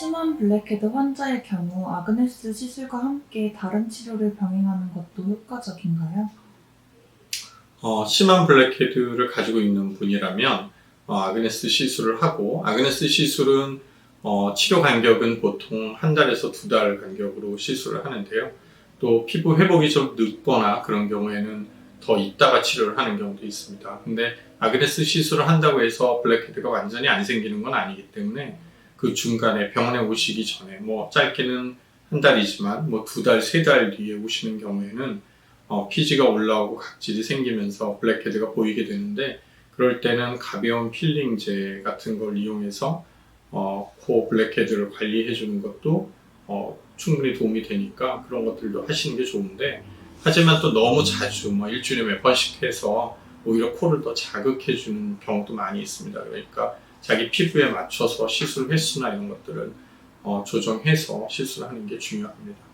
심한 블랙헤드 환자의 경우 아그네스 시술과 함께 다른 치료를 병행하는 것도 효과적인가요? 어, 심한 블랙헤드를 가지고 있는 분이라면 어, 아그네스 시술을 하고 아그네스 시술은 어, 치료 간격은 보통 한 달에서 두 달 간격으로 시술을 하는데요. 또 피부 회복이 좀 늦거나 그런 경우에는 더 있다가 치료를 하는 경우도 있습니다. 근데 아그네스 시술을 한다고 해서 블랙헤드가 완전히 안 생기는 건 아니기 때문에 그 중간에 병원에 오시기 전에 뭐 짧게는 한 달이지만 뭐 두 달, 세 달 뒤에 오시는 경우에는 어, 피지가 올라오고 각질이 생기면서 블랙헤드가 보이게 되는데 그럴 때는 가벼운 필링제 같은 걸 이용해서 어, 코 블랙헤드를 관리해 주는 것도 어, 충분히 도움이 되니까 그런 것들도 하시는 게 좋은데 하지만 또 너무 자주 뭐 일주일에 몇 번씩 해서 오히려 코를 더 자극해 주는 경우도 많이 있습니다. 그러니까 자기 피부에 맞춰서 시술 횟수나 이런 것들은 어, 조정해서 시술하는 게 중요합니다.